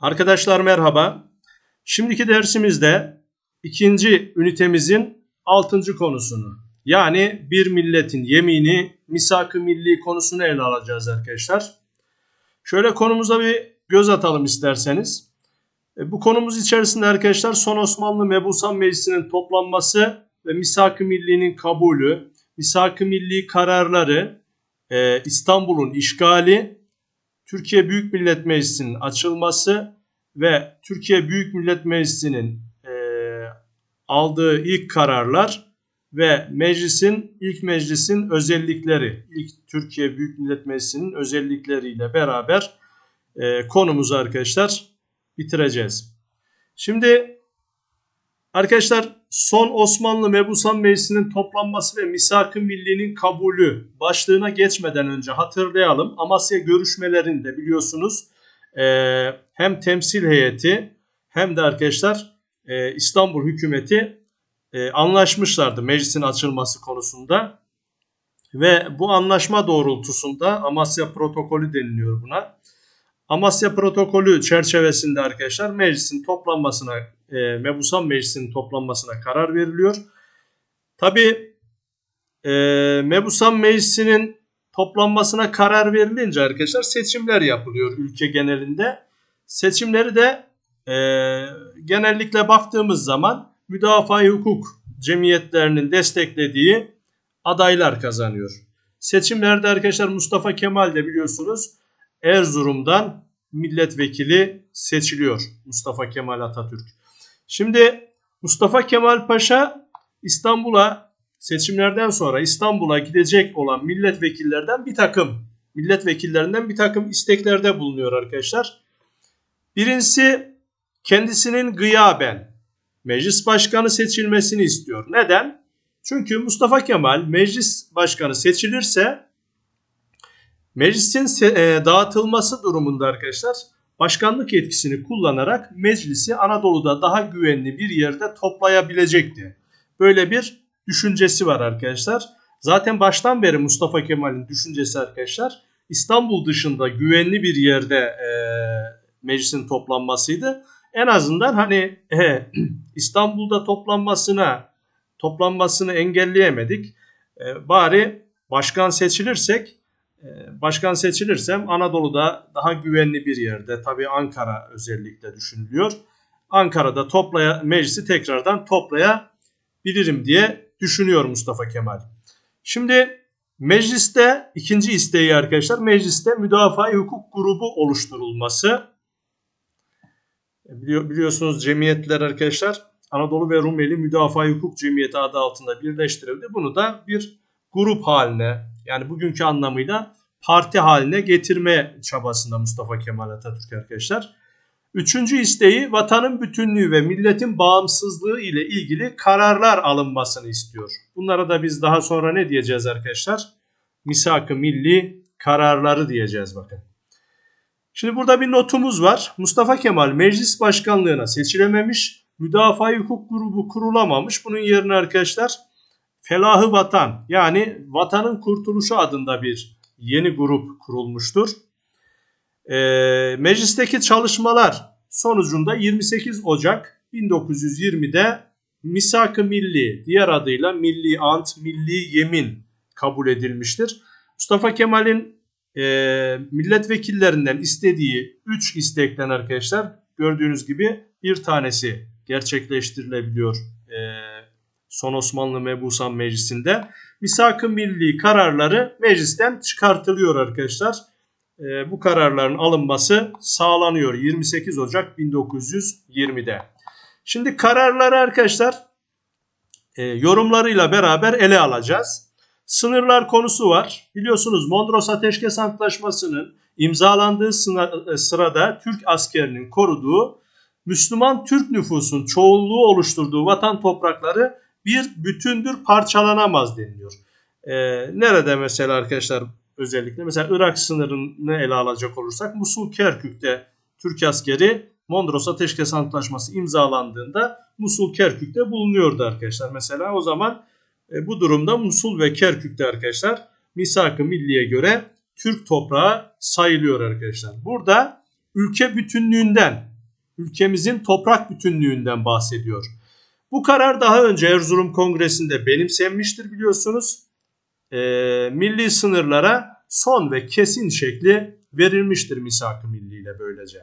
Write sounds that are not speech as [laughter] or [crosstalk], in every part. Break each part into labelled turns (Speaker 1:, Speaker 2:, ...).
Speaker 1: Arkadaşlar merhaba. Şimdiki dersimizde ikinci ünitemizin altıncı konusunu yani bir milletin yemini misak-ı milli konusunu ele alacağız arkadaşlar. Şöyle konumuza bir göz atalım isterseniz. E, Bu konumuz içerisinde arkadaşlar son Osmanlı Mebusan Meclisi'nin toplanması ve misak-ı millinin kabulü, misak-ı milli kararları, e, İstanbul'un işgali, Türkiye Büyük Millet Meclisi'nin açılması ve Türkiye Büyük Millet Meclisi'nin e, aldığı ilk kararlar ve meclisin ilk meclisin özellikleri, ilk Türkiye Büyük Millet Meclisi'nin özellikleriyle beraber e, konumuzu arkadaşlar bitireceğiz. Şimdi arkadaşlar son Osmanlı Mebusan Meclisi'nin toplanması ve misak-ı millinin kabulü başlığına geçmeden önce hatırlayalım. Amasya görüşmelerinde biliyorsunuz e, hem temsil heyeti hem de arkadaşlar e, İstanbul hükümeti e, anlaşmışlardı meclisin açılması konusunda. Ve bu anlaşma doğrultusunda Amasya protokolü deniliyor buna. Amasya protokolü çerçevesinde arkadaşlar meclisin toplanmasına, e, Mebusan Meclisi'nin toplanmasına karar veriliyor. Tabi e, Mebusan Meclisi'nin toplanmasına karar verilince arkadaşlar seçimler yapılıyor ülke genelinde. Seçimleri de e, genellikle baktığımız zaman müdafaa hukuk cemiyetlerinin desteklediği adaylar kazanıyor. Seçimlerde arkadaşlar Mustafa Kemal de biliyorsunuz Erzurum'dan milletvekili seçiliyor Mustafa Kemal Atatürk. Şimdi Mustafa Kemal Paşa İstanbul'a seçimlerden sonra İstanbul'a gidecek olan milletvekillerden bir takım milletvekillerinden bir takım isteklerde bulunuyor arkadaşlar. Birincisi kendisinin gıyaben meclis başkanı seçilmesini istiyor. Neden? Çünkü Mustafa Kemal meclis başkanı seçilirse meclisin e, dağıtılması durumunda arkadaşlar başkanlık yetkisini kullanarak meclisi Anadolu'da daha güvenli bir yerde toplayabilecekti. Böyle bir düşüncesi var arkadaşlar. Zaten baştan beri Mustafa Kemal'in düşüncesi arkadaşlar İstanbul dışında güvenli bir yerde e, meclisin toplanmasıydı. En azından hani e, [clears throat] İstanbul'da toplanmasına toplanmasını engelleyemedik. E, bari başkan seçilirsek başkan seçilirsem Anadolu'da daha güvenli bir yerde tabii Ankara özellikle düşünülüyor. Ankara'da toplaya meclisi tekrardan toplayabilirim diye düşünüyor Mustafa Kemal. Şimdi mecliste ikinci isteği arkadaşlar mecliste müdafaa hukuk grubu oluşturulması. Biliyorsunuz cemiyetler arkadaşlar Anadolu ve Rumeli Müdafaa Hukuk Cemiyeti adı altında birleştirildi. Bunu da bir grup haline yani bugünkü anlamıyla parti haline getirme çabasında Mustafa Kemal Atatürk arkadaşlar. Üçüncü isteği vatanın bütünlüğü ve milletin bağımsızlığı ile ilgili kararlar alınmasını istiyor. Bunlara da biz daha sonra ne diyeceğiz arkadaşlar? Misak-ı milli kararları diyeceğiz bakın. Şimdi burada bir notumuz var. Mustafa Kemal meclis başkanlığına seçilememiş. Müdafaa hukuk grubu kurulamamış. Bunun yerine arkadaşlar Felahı Vatan yani Vatanın Kurtuluşu adında bir yeni grup kurulmuştur. E, meclisteki çalışmalar sonucunda 28 Ocak 1920'de Misak-ı Milli diğer adıyla Milli Ant, Milli Yemin kabul edilmiştir. Mustafa Kemal'in e, milletvekillerinden istediği 3 istekten arkadaşlar gördüğünüz gibi bir tanesi gerçekleştirilebiliyor e, son Osmanlı Mebusan Meclisi'nde. Misak-ı Milli kararları meclisten çıkartılıyor arkadaşlar. E, bu kararların alınması sağlanıyor 28 Ocak 1920'de. Şimdi kararları arkadaşlar e, yorumlarıyla beraber ele alacağız. Sınırlar konusu var. Biliyorsunuz Mondros Ateşkes Antlaşması'nın imzalandığı sırada Türk askerinin koruduğu Müslüman Türk nüfusun çoğunluğu oluşturduğu vatan toprakları bir bütündür parçalanamaz deniliyor. Ee, nerede mesela arkadaşlar özellikle mesela Irak sınırını ele alacak olursak Musul Kerkük'te Türk askeri Mondros Ateşkes Antlaşması imzalandığında Musul Kerkük'te bulunuyordu arkadaşlar. Mesela o zaman e, bu durumda Musul ve Kerkük'te arkadaşlar misak-ı milliye göre Türk toprağı sayılıyor arkadaşlar. Burada ülke bütünlüğünden ülkemizin toprak bütünlüğünden bahsediyor. Bu karar daha önce Erzurum Kongresi'nde benimsenmiştir biliyorsunuz. E, milli sınırlara son ve kesin şekli verilmiştir misak-ı milliyle böylece.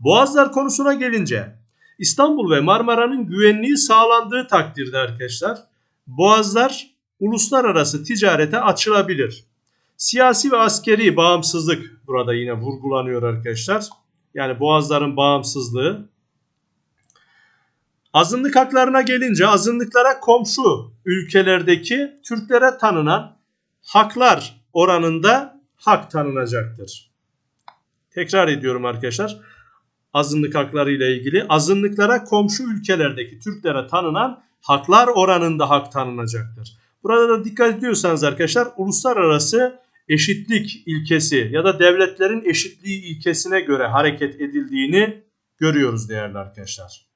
Speaker 1: Boğazlar konusuna gelince İstanbul ve Marmara'nın güvenliği sağlandığı takdirde arkadaşlar boğazlar uluslararası ticarete açılabilir. Siyasi ve askeri bağımsızlık burada yine vurgulanıyor arkadaşlar. Yani boğazların bağımsızlığı. Azınlık haklarına gelince azınlıklara komşu ülkelerdeki Türklere tanınan haklar oranında hak tanınacaktır. Tekrar ediyorum arkadaşlar. Azınlık hakları ile ilgili azınlıklara komşu ülkelerdeki Türklere tanınan haklar oranında hak tanınacaktır. Burada da dikkat ediyorsanız arkadaşlar uluslararası eşitlik ilkesi ya da devletlerin eşitliği ilkesine göre hareket edildiğini görüyoruz değerli arkadaşlar.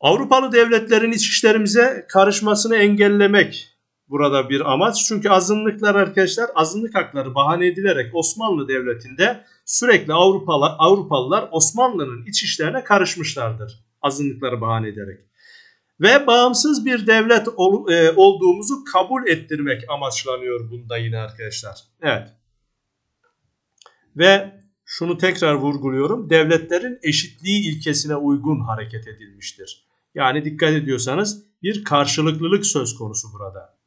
Speaker 1: Avrupalı devletlerin iç işlerimize karışmasını engellemek burada bir amaç. Çünkü azınlıklar arkadaşlar azınlık hakları bahane edilerek Osmanlı Devleti'nde sürekli Avrupalı, Avrupalılar Osmanlı'nın iç işlerine karışmışlardır. Azınlıkları bahane ederek. Ve bağımsız bir devlet ol, e, olduğumuzu kabul ettirmek amaçlanıyor bunda yine arkadaşlar. Evet. Ve şunu tekrar vurguluyorum. Devletlerin eşitliği ilkesine uygun hareket edilmiştir. Yani dikkat ediyorsanız bir karşılıklılık söz konusu burada.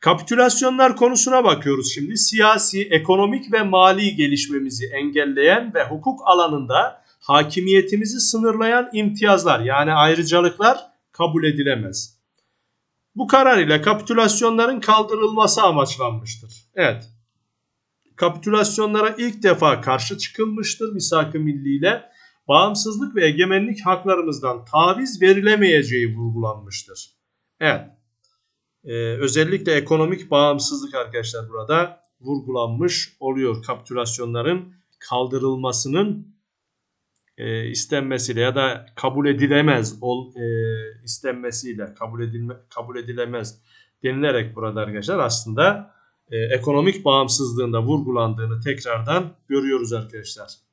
Speaker 1: Kapitülasyonlar konusuna bakıyoruz şimdi. Siyasi, ekonomik ve mali gelişmemizi engelleyen ve hukuk alanında hakimiyetimizi sınırlayan imtiyazlar yani ayrıcalıklar kabul edilemez. Bu karar ile kapitülasyonların kaldırılması amaçlanmıştır. Evet. Kapitülasyonlara ilk defa karşı çıkılmıştır misak-ı milli ile bağımsızlık ve egemenlik haklarımızdan taviz verilemeyeceği vurgulanmıştır. Evet. Ee, özellikle ekonomik bağımsızlık arkadaşlar burada vurgulanmış oluyor. Kapitülasyonların kaldırılmasının e, istenmesiyle ya da kabul edilemez ol, e, istenmesiyle kabul edilme kabul edilemez denilerek burada arkadaşlar aslında e, ekonomik bağımsızlığında vurgulandığını tekrardan görüyoruz arkadaşlar.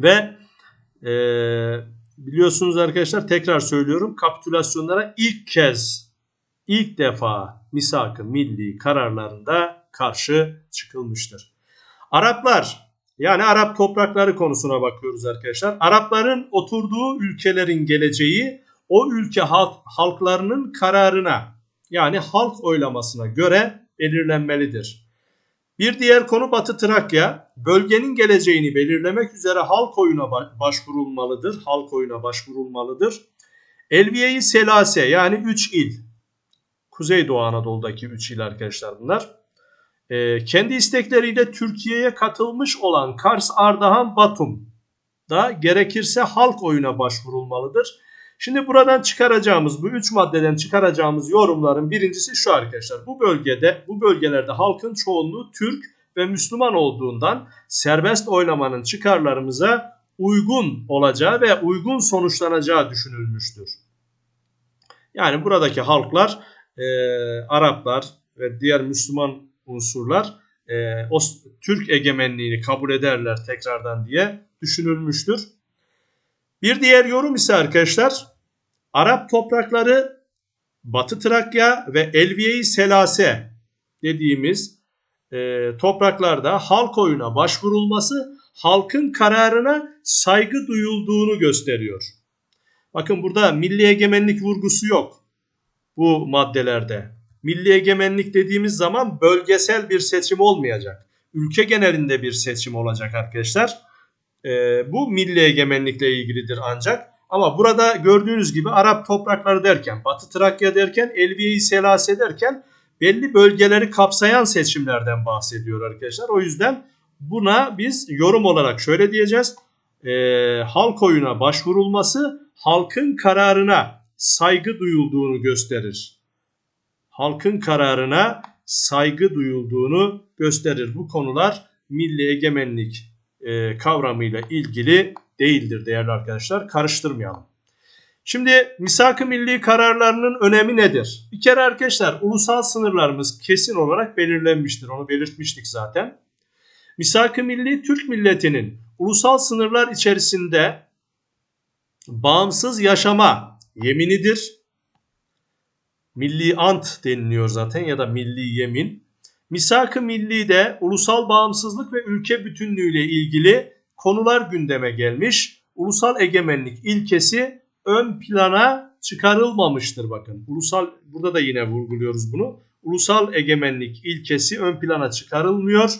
Speaker 1: Ve e, biliyorsunuz arkadaşlar tekrar söylüyorum kapitülasyonlara ilk kez ilk defa misak-ı milli kararlarında karşı çıkılmıştır. Araplar yani Arap toprakları konusuna bakıyoruz arkadaşlar. Arapların oturduğu ülkelerin geleceği o ülke halk, halklarının kararına yani halk oylamasına göre belirlenmelidir. Bir diğer konu Batı Trakya. Bölgenin geleceğini belirlemek üzere halk oyuna başvurulmalıdır. Halk oyuna başvurulmalıdır. Elviye-i Selase yani 3 il. Kuzeydoğu Anadolu'daki 3 il arkadaşlar bunlar. E, kendi istekleriyle Türkiye'ye katılmış olan Kars, Ardahan, Batum da gerekirse halk oyuna başvurulmalıdır. Şimdi buradan çıkaracağımız bu üç maddeden çıkaracağımız yorumların birincisi şu arkadaşlar. Bu bölgede bu bölgelerde halkın çoğunluğu Türk ve Müslüman olduğundan serbest oylamanın çıkarlarımıza uygun olacağı ve uygun sonuçlanacağı düşünülmüştür. Yani buradaki halklar e, Araplar ve diğer Müslüman unsurlar e, o Türk egemenliğini kabul ederler tekrardan diye düşünülmüştür. Bir diğer yorum ise arkadaşlar Arap toprakları Batı Trakya ve Elviye-i Selase dediğimiz e, topraklarda halk oyuna başvurulması halkın kararına saygı duyulduğunu gösteriyor. Bakın burada milli egemenlik vurgusu yok bu maddelerde. Milli egemenlik dediğimiz zaman bölgesel bir seçim olmayacak. Ülke genelinde bir seçim olacak arkadaşlar. E, bu milli egemenlikle ilgilidir ancak. Ama burada gördüğünüz gibi Arap toprakları derken, Batı Trakya derken, Elviye-i Selase derken belli bölgeleri kapsayan seçimlerden bahsediyor arkadaşlar. O yüzden buna biz yorum olarak şöyle diyeceğiz. E, halk oyuna başvurulması halkın kararına saygı duyulduğunu gösterir halkın kararına saygı duyulduğunu gösterir. Bu konular milli egemenlik e, kavramıyla ilgili değildir değerli arkadaşlar. Karıştırmayalım. Şimdi misak-ı milli kararlarının önemi nedir? Bir kere arkadaşlar ulusal sınırlarımız kesin olarak belirlenmiştir. Onu belirtmiştik zaten. Misak-ı milli Türk milletinin ulusal sınırlar içerisinde bağımsız yaşama yeminidir. Milli ant deniliyor zaten ya da milli yemin. Misak-ı milli de ulusal bağımsızlık ve ülke bütünlüğüyle ilgili konular gündeme gelmiş. Ulusal egemenlik ilkesi ön plana çıkarılmamıştır bakın. Ulusal burada da yine vurguluyoruz bunu. Ulusal egemenlik ilkesi ön plana çıkarılmıyor.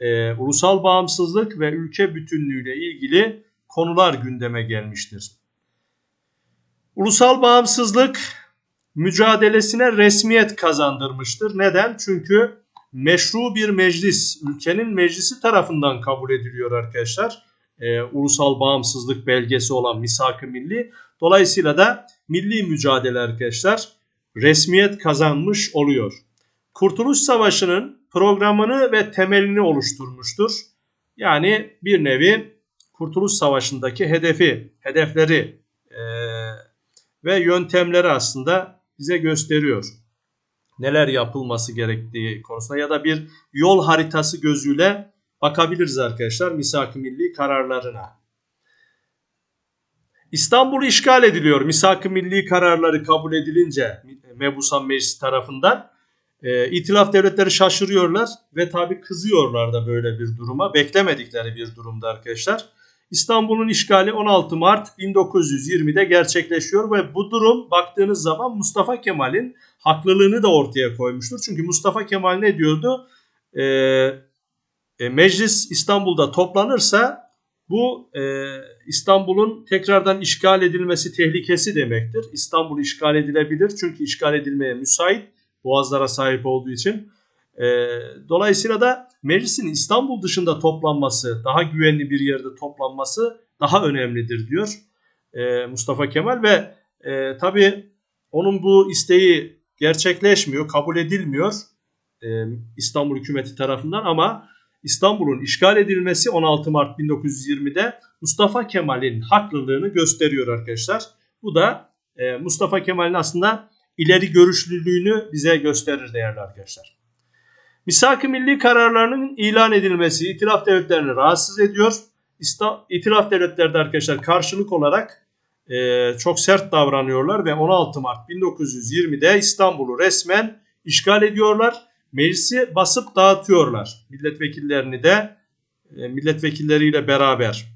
Speaker 1: Ee, ulusal bağımsızlık ve ülke bütünlüğüyle ilgili konular gündeme gelmiştir. Ulusal bağımsızlık mücadelesine resmiyet kazandırmıştır. Neden? Çünkü meşru bir meclis, ülkenin meclisi tarafından kabul ediliyor arkadaşlar. Ee, ulusal bağımsızlık belgesi olan Misak-ı Milli. Dolayısıyla da milli mücadele arkadaşlar resmiyet kazanmış oluyor. Kurtuluş Savaşı'nın programını ve temelini oluşturmuştur. Yani bir nevi Kurtuluş Savaşı'ndaki hedefi, hedefleri e, ve yöntemleri aslında bize gösteriyor. Neler yapılması gerektiği konusunda ya da bir yol haritası gözüyle bakabiliriz arkadaşlar Misak-ı Milli kararlarına. İstanbul işgal ediliyor. Misak-ı Milli kararları kabul edilince Mebusan Meclisi tarafından e, itilaf devletleri şaşırıyorlar ve tabi kızıyorlar da böyle bir duruma. Beklemedikleri bir durumda arkadaşlar. İstanbul'un işgali 16 Mart 1920'de gerçekleşiyor ve bu durum baktığınız zaman Mustafa Kemal'in haklılığını da ortaya koymuştur. Çünkü Mustafa Kemal ne diyordu? Ee, e, meclis İstanbul'da toplanırsa bu e, İstanbul'un tekrardan işgal edilmesi tehlikesi demektir. İstanbul işgal edilebilir çünkü işgal edilmeye müsait boğazlara sahip olduğu için. E, dolayısıyla da meclisin İstanbul dışında toplanması, daha güvenli bir yerde toplanması daha önemlidir diyor e, Mustafa Kemal ve e, tabi onun bu isteği gerçekleşmiyor, kabul edilmiyor e, İstanbul hükümeti tarafından ama İstanbul'un işgal edilmesi 16 Mart 1920'de Mustafa Kemal'in haklılığını gösteriyor arkadaşlar. Bu da e, Mustafa Kemal'in aslında ileri görüşlülüğünü bize gösterir değerli arkadaşlar. Misak-ı milli kararlarının ilan edilmesi itilaf devletlerini rahatsız ediyor. İtilaf devletleri de arkadaşlar karşılık olarak e, çok sert davranıyorlar ve 16 Mart 1920'de İstanbul'u resmen işgal ediyorlar. Meclisi basıp dağıtıyorlar. Milletvekillerini de e, milletvekilleriyle beraber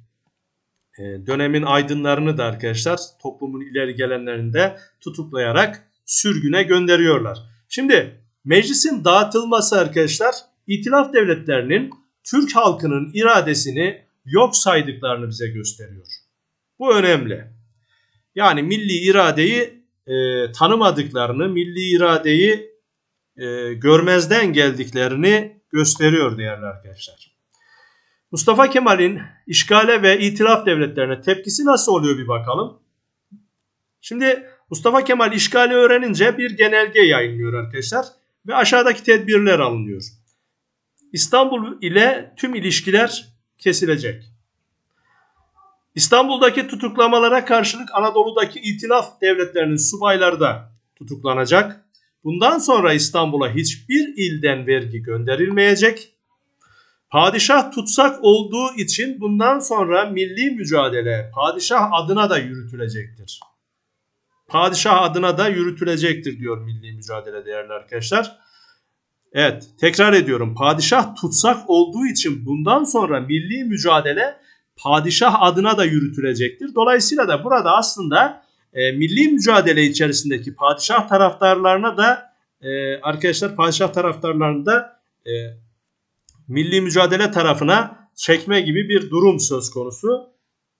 Speaker 1: e, dönemin aydınlarını da arkadaşlar toplumun ileri gelenlerini de tutuklayarak sürgüne gönderiyorlar. Şimdi meclisin dağıtılması arkadaşlar itilaf devletlerinin Türk halkının iradesini yok saydıklarını bize gösteriyor. Bu önemli. Yani milli iradeyi e, tanımadıklarını, milli iradeyi e, görmezden geldiklerini gösteriyor değerli arkadaşlar. Mustafa Kemal'in işgale ve itilaf devletlerine tepkisi nasıl oluyor bir bakalım. Şimdi Mustafa Kemal işgali öğrenince bir genelge yayınlıyor arkadaşlar ve aşağıdaki tedbirler alınıyor. İstanbul ile tüm ilişkiler kesilecek. İstanbul'daki tutuklamalara karşılık Anadolu'daki itilaf devletlerinin subayları da tutuklanacak. Bundan sonra İstanbul'a hiçbir ilden vergi gönderilmeyecek. Padişah tutsak olduğu için bundan sonra milli mücadele padişah adına da yürütülecektir. Padişah adına da yürütülecektir diyor milli mücadele değerli arkadaşlar. Evet tekrar ediyorum padişah tutsak olduğu için bundan sonra milli mücadele padişah adına da yürütülecektir. Dolayısıyla da burada aslında e, milli mücadele içerisindeki padişah taraftarlarına da e, arkadaşlar padişah taraftarlarını da e, milli mücadele tarafına çekme gibi bir durum söz konusu.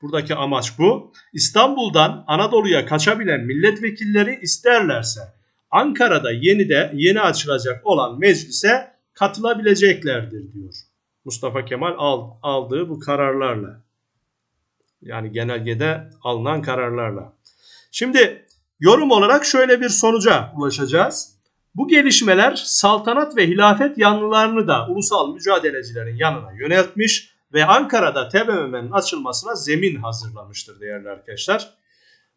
Speaker 1: Buradaki amaç bu. İstanbul'dan Anadolu'ya kaçabilen milletvekilleri isterlerse Ankara'da yeni de yeni açılacak olan meclise katılabileceklerdir diyor. Mustafa Kemal aldığı bu kararlarla. Yani genelgede alınan kararlarla. Şimdi yorum olarak şöyle bir sonuca ulaşacağız. Bu gelişmeler saltanat ve hilafet yanlılarını da ulusal mücadelecilerin yanına yöneltmiş ve Ankara'da TBMM'nin açılmasına zemin hazırlamıştır değerli arkadaşlar.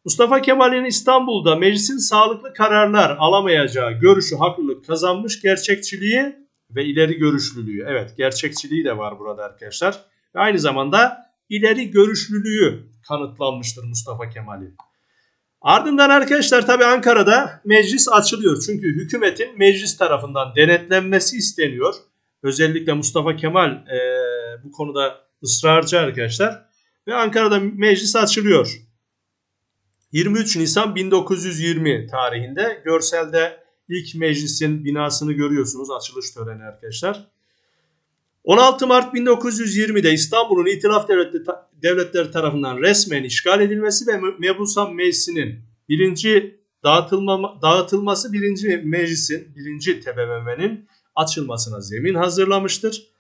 Speaker 1: Mustafa Kemal'in İstanbul'da meclisin sağlıklı kararlar alamayacağı görüşü haklılık kazanmış gerçekçiliği ve ileri görüşlülüğü. Evet gerçekçiliği de var burada arkadaşlar. Ve aynı zamanda ileri görüşlülüğü kanıtlanmıştır Mustafa Kemal'in. Ardından arkadaşlar tabi Ankara'da meclis açılıyor. Çünkü hükümetin meclis tarafından denetlenmesi isteniyor. Özellikle Mustafa Kemal e, bu konuda ısrarcı arkadaşlar. Ve Ankara'da meclis açılıyor. 23 Nisan 1920 tarihinde görselde ilk meclisin binasını görüyorsunuz açılış töreni arkadaşlar. 16 Mart 1920'de İstanbul'un İtilaf Devletleri tarafından resmen işgal edilmesi ve Mebusan Meclisi'nin birinci dağıtılma, dağıtılması birinci meclisin, birinci TBMM'nin açılmasına zemin hazırlamıştır.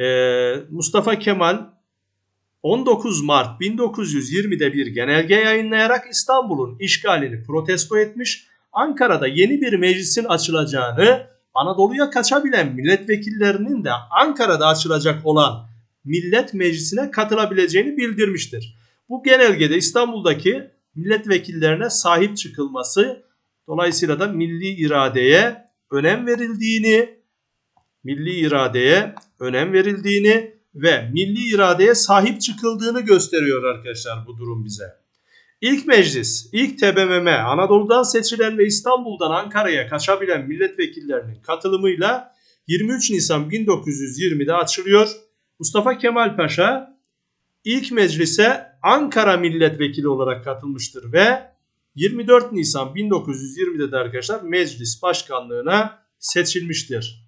Speaker 1: Ee, Mustafa Kemal 19 Mart 1920'de bir genelge yayınlayarak İstanbul'un işgalini protesto etmiş, Ankara'da yeni bir meclisin açılacağını, Anadolu'ya kaçabilen milletvekillerinin de Ankara'da açılacak olan Millet Meclisi'ne katılabileceğini bildirmiştir. Bu genelgede İstanbul'daki milletvekillerine sahip çıkılması dolayısıyla da milli iradeye önem verildiğini, milli iradeye önem verildiğini ve milli iradeye sahip çıkıldığını gösteriyor arkadaşlar bu durum bize. İlk meclis, ilk TBMM Anadolu'dan seçilen ve İstanbul'dan Ankara'ya kaçabilen milletvekillerinin katılımıyla 23 Nisan 1920'de açılıyor. Mustafa Kemal Paşa ilk meclise Ankara milletvekili olarak katılmıştır ve 24 Nisan 1920'de de arkadaşlar meclis başkanlığına seçilmiştir.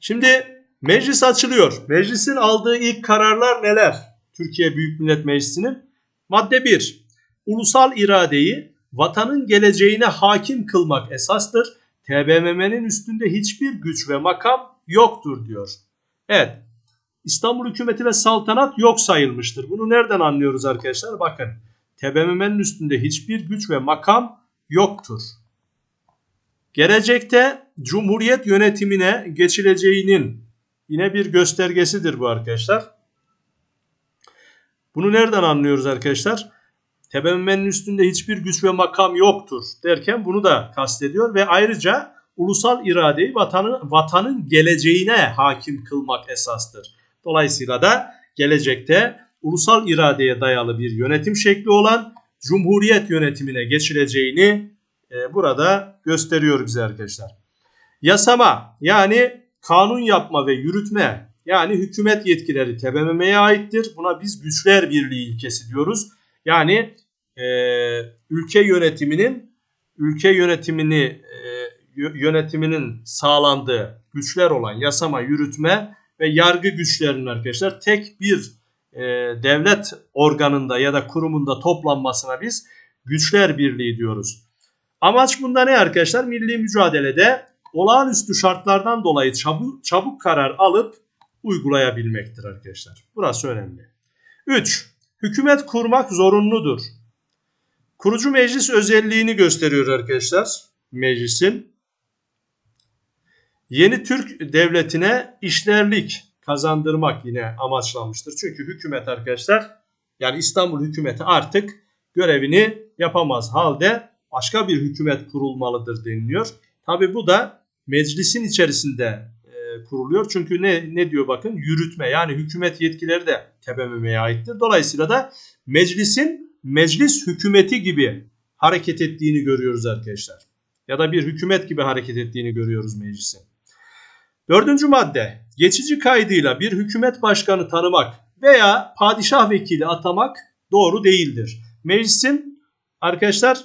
Speaker 1: Şimdi Meclis açılıyor. Meclisin aldığı ilk kararlar neler? Türkiye Büyük Millet Meclisi'nin. Madde 1. Ulusal iradeyi vatanın geleceğine hakim kılmak esastır. TBMM'nin üstünde hiçbir güç ve makam yoktur diyor. Evet. İstanbul hükümeti ve saltanat yok sayılmıştır. Bunu nereden anlıyoruz arkadaşlar? Bakın. TBMM'nin üstünde hiçbir güç ve makam yoktur. Gelecekte Cumhuriyet yönetimine geçileceğinin Yine bir göstergesidir bu arkadaşlar. Bunu nereden anlıyoruz arkadaşlar? TBMM'nin üstünde hiçbir güç ve makam yoktur derken bunu da kastediyor ve ayrıca ulusal iradeyi vatanın, vatanın geleceğine hakim kılmak esastır. Dolayısıyla da gelecekte ulusal iradeye dayalı bir yönetim şekli olan cumhuriyet yönetimine geçileceğini e, burada gösteriyor bize arkadaşlar. Yasama yani kanun yapma ve yürütme yani hükümet yetkileri TBMM'ye aittir. Buna biz güçler birliği ilkesi diyoruz. Yani e, ülke yönetiminin ülke yönetimini e, yönetiminin sağlandığı güçler olan yasama, yürütme ve yargı güçlerinin arkadaşlar tek bir e, devlet organında ya da kurumunda toplanmasına biz güçler birliği diyoruz. Amaç bunda ne arkadaşlar? Milli mücadelede olağanüstü şartlardan dolayı çabuk, çabuk karar alıp uygulayabilmektir arkadaşlar. Burası önemli. 3. Hükümet kurmak zorunludur. Kurucu meclis özelliğini gösteriyor arkadaşlar meclisin. Yeni Türk devletine işlerlik kazandırmak yine amaçlanmıştır. Çünkü hükümet arkadaşlar yani İstanbul hükümeti artık görevini yapamaz halde başka bir hükümet kurulmalıdır deniliyor. Tabi bu da meclisin içerisinde e, kuruluyor. Çünkü ne ne diyor bakın yürütme yani hükümet yetkileri de TBMM'ye aittir. Dolayısıyla da meclisin meclis hükümeti gibi hareket ettiğini görüyoruz arkadaşlar. Ya da bir hükümet gibi hareket ettiğini görüyoruz meclisin. Dördüncü madde geçici kaydıyla bir hükümet başkanı tanımak veya padişah vekili atamak doğru değildir. Meclisin arkadaşlar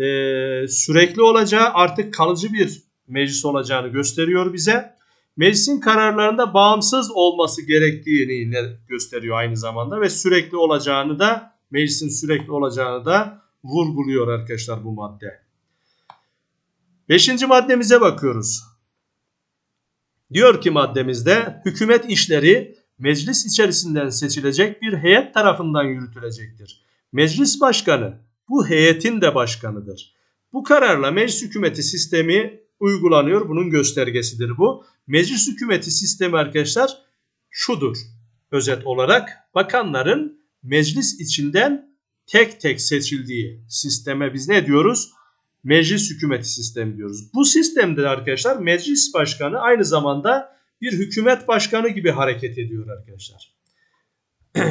Speaker 1: e, sürekli olacağı artık kalıcı bir meclis olacağını gösteriyor bize. Meclisin kararlarında bağımsız olması gerektiğini gösteriyor aynı zamanda ve sürekli olacağını da meclisin sürekli olacağını da vurguluyor arkadaşlar bu madde. Beşinci maddemize bakıyoruz. Diyor ki maddemizde hükümet işleri meclis içerisinden seçilecek bir heyet tarafından yürütülecektir. Meclis başkanı bu heyetin de başkanıdır. Bu kararla meclis hükümeti sistemi uygulanıyor. Bunun göstergesidir bu. Meclis hükümeti sistemi arkadaşlar şudur. Özet olarak bakanların meclis içinden tek tek seçildiği sisteme biz ne diyoruz? Meclis hükümeti sistemi diyoruz. Bu sistemde arkadaşlar meclis başkanı aynı zamanda bir hükümet başkanı gibi hareket ediyor arkadaşlar. [clears throat]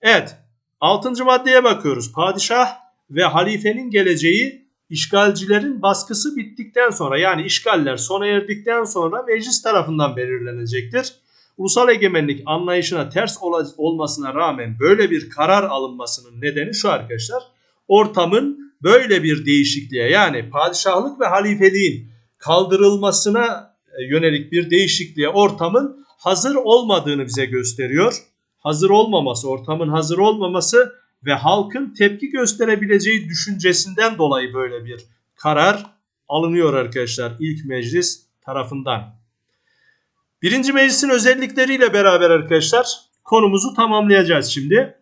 Speaker 1: evet. Altıncı maddeye bakıyoruz. Padişah ve halifenin geleceği işgalcilerin baskısı bittikten sonra yani işgaller sona erdikten sonra meclis tarafından belirlenecektir. Ulusal egemenlik anlayışına ters olmasına rağmen böyle bir karar alınmasının nedeni şu arkadaşlar. Ortamın böyle bir değişikliğe yani padişahlık ve halifeliğin kaldırılmasına e, yönelik bir değişikliğe ortamın hazır olmadığını bize gösteriyor. Hazır olmaması, ortamın hazır olmaması ve halkın tepki gösterebileceği düşüncesinden dolayı böyle bir karar alınıyor arkadaşlar ilk meclis tarafından. Birinci meclisin özellikleriyle beraber arkadaşlar konumuzu tamamlayacağız şimdi.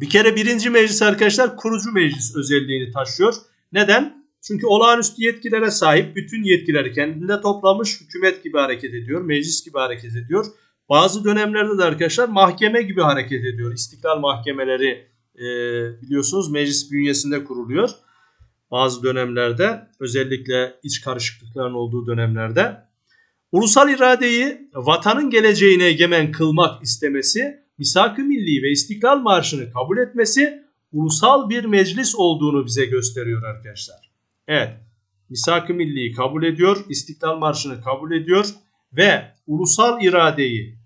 Speaker 1: Bir kere birinci meclis arkadaşlar kurucu meclis özelliğini taşıyor. Neden? Çünkü olağanüstü yetkilere sahip bütün yetkileri kendinde toplamış hükümet gibi hareket ediyor, meclis gibi hareket ediyor. Bazı dönemlerde de arkadaşlar mahkeme gibi hareket ediyor. İstiklal mahkemeleri e, biliyorsunuz meclis bünyesinde kuruluyor. Bazı dönemlerde özellikle iç karışıklıkların olduğu dönemlerde. Ulusal iradeyi vatanın geleceğine egemen kılmak istemesi, misak-ı milli ve istiklal marşını kabul etmesi ulusal bir meclis olduğunu bize gösteriyor arkadaşlar. Evet, misak-ı milliyi kabul ediyor, istiklal marşını kabul ediyor ve ulusal iradeyi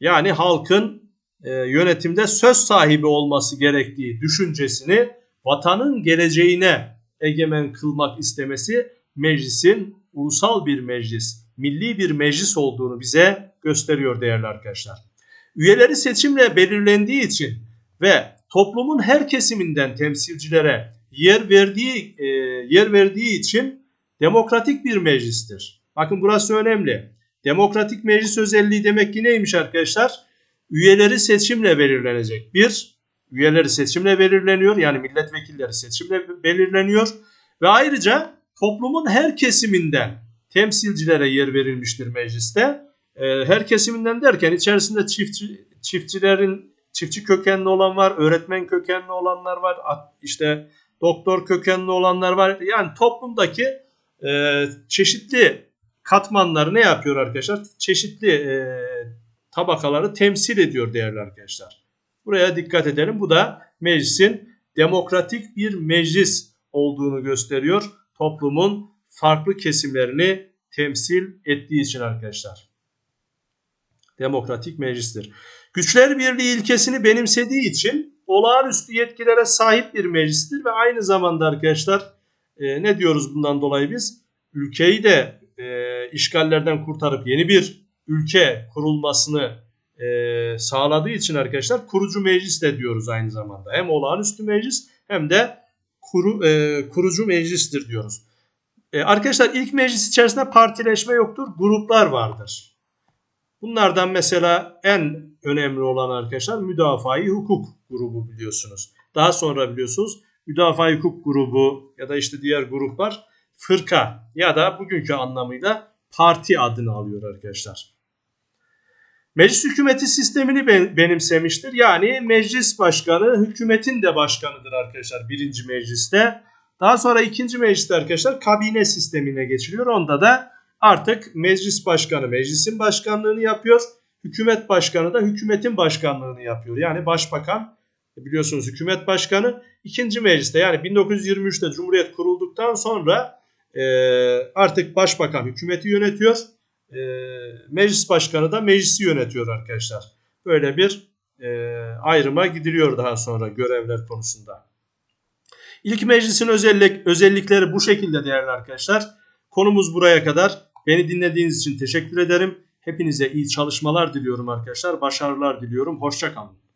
Speaker 1: yani halkın e, yönetimde söz sahibi olması gerektiği düşüncesini vatanın geleceğine egemen kılmak istemesi meclisin ulusal bir meclis, milli bir meclis olduğunu bize gösteriyor değerli arkadaşlar. Üyeleri seçimle belirlendiği için ve toplumun her kesiminden temsilcilere yer verdiği e, yer verdiği için demokratik bir meclistir. Bakın burası önemli. Demokratik meclis özelliği demek ki neymiş arkadaşlar? Üyeleri seçimle belirlenecek. Bir, üyeleri seçimle belirleniyor. Yani milletvekilleri seçimle belirleniyor. Ve ayrıca toplumun her kesiminden temsilcilere yer verilmiştir mecliste. Ee, her kesiminden derken içerisinde çiftçi, çiftçilerin çiftçi kökenli olan var, öğretmen kökenli olanlar var, işte doktor kökenli olanlar var. Yani toplumdaki e, çeşitli katmanları ne yapıyor arkadaşlar? Çeşitli e, tabakaları temsil ediyor değerli arkadaşlar. Buraya dikkat edelim. Bu da meclisin demokratik bir meclis olduğunu gösteriyor. Toplumun farklı kesimlerini temsil ettiği için arkadaşlar. Demokratik meclistir. Güçler Birliği ilkesini benimsediği için olağanüstü yetkilere sahip bir meclistir ve aynı zamanda arkadaşlar e, ne diyoruz bundan dolayı biz? Ülkeyi de e, işgallerden kurtarıp yeni bir ülke kurulmasını e, sağladığı için arkadaşlar kurucu meclis de diyoruz aynı zamanda. Hem olağanüstü meclis hem de kuru, e, kurucu meclistir diyoruz. E, arkadaşlar ilk meclis içerisinde partileşme yoktur, gruplar vardır. Bunlardan mesela en önemli olan arkadaşlar müdafai hukuk grubu biliyorsunuz. Daha sonra biliyorsunuz müdafaa hukuk grubu ya da işte diğer gruplar fırka ya da bugünkü anlamıyla parti adını alıyor arkadaşlar. Meclis hükümeti sistemini benimsemiştir. Yani meclis başkanı hükümetin de başkanıdır arkadaşlar birinci mecliste. Daha sonra ikinci mecliste arkadaşlar kabine sistemine geçiliyor. Onda da artık meclis başkanı meclisin başkanlığını yapıyor. Hükümet başkanı da hükümetin başkanlığını yapıyor. Yani başbakan biliyorsunuz hükümet başkanı ikinci mecliste yani 1923'te Cumhuriyet kurulduktan sonra artık başbakan hükümeti yönetiyor. E, meclis başkanı da meclisi yönetiyor arkadaşlar. Böyle bir e, ayrıma gidiliyor daha sonra görevler konusunda. İlk meclisin özellik, özellikleri bu şekilde değerli arkadaşlar. Konumuz buraya kadar. Beni dinlediğiniz için teşekkür ederim. Hepinize iyi çalışmalar diliyorum arkadaşlar. Başarılar diliyorum. Hoşçakalın.